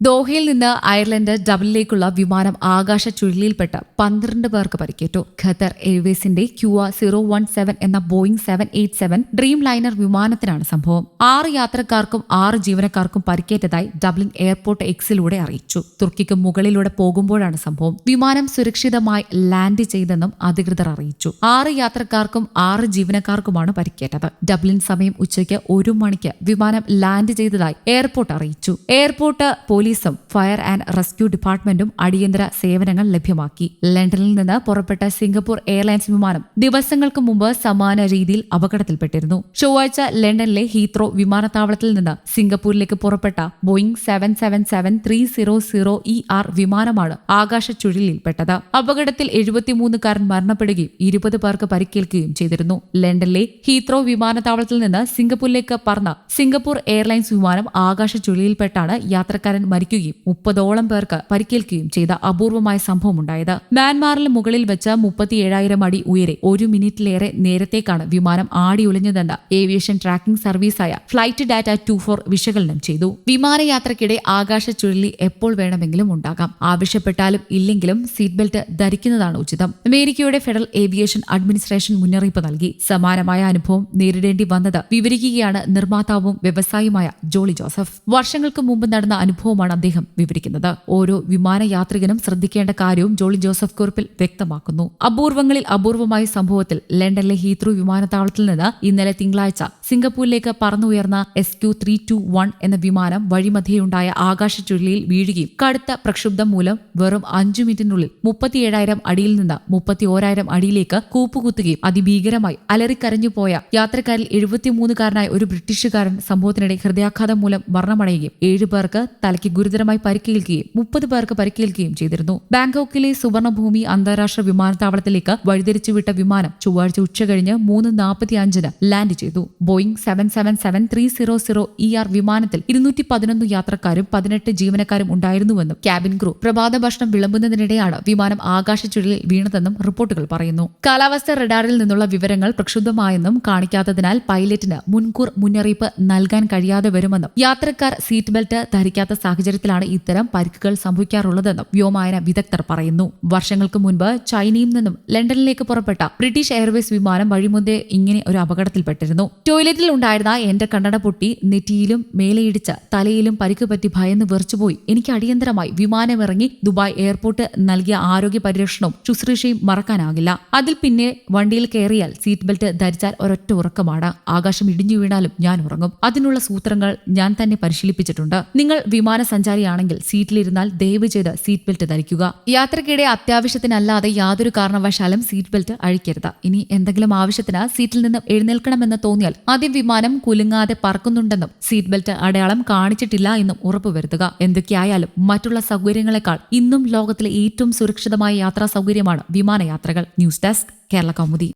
ദോഹയിൽ നിന്ന് അയർലൻഡ് ഡബിളിലേക്കുള്ള വിമാനം ആകാശ ചുഴലിയിൽപ്പെട്ട് പന്ത്രണ്ട് പേർക്ക് പരിക്കേറ്റു. ഖത്തർ എയർവേസിന്റെ ക്യുവ സീറോ വൺ സെവൻ എന്ന Boeing seven eight seven dreamliner വിമാനത്തിനാണ് സംഭവം. ആറ് യാത്രക്കാർക്കും ആറ് ജീവനക്കാർക്കും പരിക്കേറ്റതായി ഡബ്ലിൻ എയർപോർട്ട് എക്സിലൂടെ അറിയിച്ചു. തുർക്കിക്ക് മുകളിലൂടെ പോകുമ്പോഴാണ് സംഭവം. വിമാനം സുരക്ഷിതമായി ലാൻഡ് ചെയ്തെന്നും അധികൃതർ അറിയിച്ചു. ആറ് യാത്രക്കാർക്കും ആറ് ജീവനക്കാർക്കുമാണ് പരിക്കേറ്റത്. ഡബ്ലിൻ സമയം ഉച്ചയ്ക്ക് ഒരു മണിക്ക് വിമാനം ലാൻഡ് ചെയ്തതായി എയർപോർട്ട് അറിയിച്ചു. എയർപോർട്ട് പോലീസും ഫയർ ആൻഡ് റെസ്ക്യൂ ഡിപ്പാർട്ട്മെന്റും അടിയന്തര സേവനങ്ങൾ ലഭ്യമാക്കി. ലണ്ടനിൽ നിന്ന് പുറപ്പെട്ട സിംഗപ്പൂർ എയർലൈൻസ് വിമാനം ദിവസങ്ങൾക്ക് മുമ്പ് സമാന രീതിയിൽ അപകടത്തിൽപ്പെട്ടിരുന്നു. ചൊവ്വാഴ്ച ലണ്ടനിലെ ഹീത്രോ വിമാനത്താവളത്തിൽ നിന്ന് സിംഗപ്പൂരിലേക്ക് പുറപ്പെട്ട Boeing seven seven seven three zero zero E R വിമാനമാണ് ആകാശ ചുഴലിയിൽപ്പെട്ടത് അപകടത്തിൽ എഴുപത്തിമൂന്നുകാരൻ മരണപ്പെടുകയും ഇരുപത് പേർക്ക് പരിക്കേൽക്കുകയും ചെയ്തിരുന്നു. ലണ്ടനിലെ ഹീത്രോ വിമാനത്താവളത്തിൽ നിന്ന് സിംഗപ്പൂരിലേക്ക് പറന്ന സിംഗപ്പൂർ എയർലൈൻസ് വിമാനം ആകാശ ചുഴലിയിൽപ്പെട്ടാണ് യാത്രക്കാരൻ മരിക്കുകയും മുപ്പതോളം പേർക്ക് പരിക്കേൽക്കുകയും ചെയ്ത അപൂർവമായ സംഭവമുണ്ടായത്. മ്യാൻമാറിൽ മുകളിൽ വെച്ച മുപ്പത്തിയേഴായിരം അടി ഉയരെ ഒരു മിനിറ്റിലേറെ നേരത്തേക്കാണ് വിമാനം ആടിയുലഞ്ഞതെന്ന് ഏവിയേഷൻ ട്രാക്കിംഗ് സർവീസായ ഫ്ലൈറ്റ് ഡാറ്റ ടു ഫോർ വിശകലനം ചെയ്തു. വിമാനയാത്രയ്ക്കിടെ ആകാശ ചുഴലി എപ്പോൾ വേണമെങ്കിലും ഉണ്ടാകാം. ആവശ്യപ്പെട്ടാലും ഇല്ലെങ്കിലും സീറ്റ് ബെൽറ്റ് ധരിക്കുന്നതാണ് ഉചിതം. അമേരിക്കയുടെ ഫെഡറൽ ഏവിയേഷൻ അഡ്മിനിസ്ട്രേഷൻ മുന്നറിയിപ്പ് നൽകി. സമാനമായ അനുഭവം നേരിടേണ്ടി വന്നത് വിവരിക്കുകയാണ് നിർമ്മാതാവും വ്യവസായിയുമായ ജോളി ജോസഫ്. വർഷങ്ങൾക്ക് മുമ്പ് നടന്ന അനുഭവമാണ് അദ്ദേഹം വിവരിക്കുന്നത്. ഓരോ വിമാനയാത്രികനും ശ്രദ്ധിക്കേണ്ട കാര്യവും ജോളി ജോസഫ് കുറിപ്പിൽ വ്യക്തമാക്കുന്നു. അപൂർവങ്ങളിൽ അപൂർവമായ സംഭവത്തിൽ ലണ്ടനിലെ ഹീത്രൂ വിമാനത്താവളത്തിൽ നിന്ന് ഇന്നലെ തിങ്കളാഴ്ച സിംഗപ്പൂരിലേക്ക് പറന്നുയർന്ന S Q three two one എന്ന വിമാനം വഴിമധ്യയുണ്ടായ ആകാശ ചുഴലിയിൽ വീഴുകയും കടുത്ത പ്രക്ഷുബ്ധം മൂലം വെറും അഞ്ചു മിനിറ്റിനുള്ളിൽ മുപ്പത്തിയേഴായിരം അടിയിൽ നിന്ന് മുപ്പത്തി ഓരായിരം അടിയിലേക്ക് കൂപ്പുകുത്തുകയും അതിഭീകരമായി അലറിക്കരഞ്ഞുപോയ യാത്രക്കാരിൽ എഴുപത്തിമൂന്നുകാരനായ ഒരു ബ്രിട്ടീഷുകാരൻ സംഭവത്തിനിടെ ഹൃദയാഘാതം മൂലം മരണമടയുകയും ഏഴു പേർക്ക് തലയ്ക്ക് ഗുരുതരമായി പരിക്കേൽക്കുകയും മുപ്പത് പേർക്ക് പരിക്കേൽക്കുകയും ചെയ്തിരുന്നു. ബാങ്കോക്കിലെ സുവർണഭൂമി അന്താരാഷ്ട്ര വിമാനത്താവളത്തിലേക്ക് വഴിതിരിച്ചുവിട്ട വിമാനം ചൊവ്വാഴ്ച ഉച്ചകഴിഞ്ഞ് മൂന്ന് നാൽപ്പത്തി അഞ്ചിന് ലാൻഡ് ചെയ്തു. Boeing seven seven seven three zero zero E R വിമാനത്തിൽ ഇരുന്നൂറ്റി പതിനൊന്ന് യാത്രക്കാരും പതിനെട്ട് ജീവനക്കാരും ഉണ്ടായിരുന്നുവെന്നും ക്യാബിൻ ക്രൂ പ്രഭാത ഭക്ഷണം വിളമ്പുന്നതിനിടെയാണ് വിമാനം ആകാശ ചുഴലിൽ വീണതെന്നും റിപ്പോർട്ടുകൾ പറയുന്നു. കാലാവസ്ഥ റഡാറിൽ നിന്നുള്ള വിവരങ്ങൾ പ്രക്ഷുബ്ധമായെന്നും കാണിക്കാത്തതിനാൽ പൈലറ്റിന് മുൻകൂർ മുന്നറിയിപ്പ് നൽകാൻ കഴിയാതെ വരുമെന്നും യാത്രക്കാർ സീറ്റ് ബെൽറ്റ് ധരിക്കാത്ത സാഹചര്യത്തിലാണ് ഇത്തരം പരിക്കുകൾ സംഭവിക്കാറുള്ളതെന്നും വ്യോമയാന വിദഗ്ധർ പറയുന്നു. വർഷങ്ങൾക്ക് മുൻപ് ചൈനയിൽ നിന്നും ലണ്ടനിലേക്ക് പുറപ്പെട്ട ബ്രിട്ടീഷ് എയർവേസ് വിമാനം വഴിമുന്തേ ഇങ്ങനെ ഒരു അപകടത്തിൽപ്പെട്ടിരുന്നു. ടോയ്ലറ്റിൽ ഉണ്ടായിരുന്ന എന്റെ കണ്ണട പൊട്ടി നെറ്റിയിലും മേലയിടിച്ച് തലയിലും പരിക്ക് പറ്റി ഭയന്ന് വെറിച്ചുപോയി. എനിക്ക് അടിയന്തരമായി വിമാനമിറങ്ങി ദുബായ് എയർപോർട്ട് നൽകിയ ആരോഗ്യ പരിരക്ഷണവും ശുശ്രൂഷയും മറക്കാനാകില്ല. അതിൽ പിന്നെ വണ്ടിയിൽ കയറിയാൽ സീറ്റ് ബെൽറ്റ് ധരിച്ചാൽ ഒരൊറ്റ ഉറക്കമാണ്. ആകാശം ഇടിഞ്ഞു വീണാലും ഞാൻ ഉറങ്ങും. അതിനുള്ള സൂത്രങ്ങൾ ഞാൻ തന്നെ പരിശീലിപ്പിച്ചിട്ടുണ്ട്. നിങ്ങൾ വിമാന സഞ്ചാരിയാണെങ്കിൽ സീറ്റിലിരുന്നാൽ ദയവ് ചെയ്ത് സീറ്റ് ബെൽറ്റ് ധരിക്കുക. യാത്രക്കിടെ അത്യാവശ്യത്തിനല്ലാതെ യാതൊരു കാരണവശാലും സീറ്റ് ബെൽറ്റ് അഴിക്കരുത്. ഇനി എന്തെങ്കിലും ആവശ്യത്തിന് സീറ്റിൽ നിന്ന് എഴുന്നേൽക്കണമെന്ന് തോന്നിയാൽ ആദ്യം വിമാനം കുലുങ്ങാതെ പറക്കുന്നുണ്ടെന്നും സീറ്റ് ബെൽറ്റ് അടയാളം കാണിച്ചിട്ടില്ല എന്നും ഉറപ്പുവരുത്തുക. എന്തൊക്കെയായാലും മറ്റുള്ള സൗകര്യങ്ങളെക്കാൾ ഇന്നും ലോകത്തിലെ ഏറ്റവും സുരക്ഷിതമായ യാത്രാ സൗകര്യമാണ് വിമാനയാത്രകൾ. News desk Kerala Kaumudi.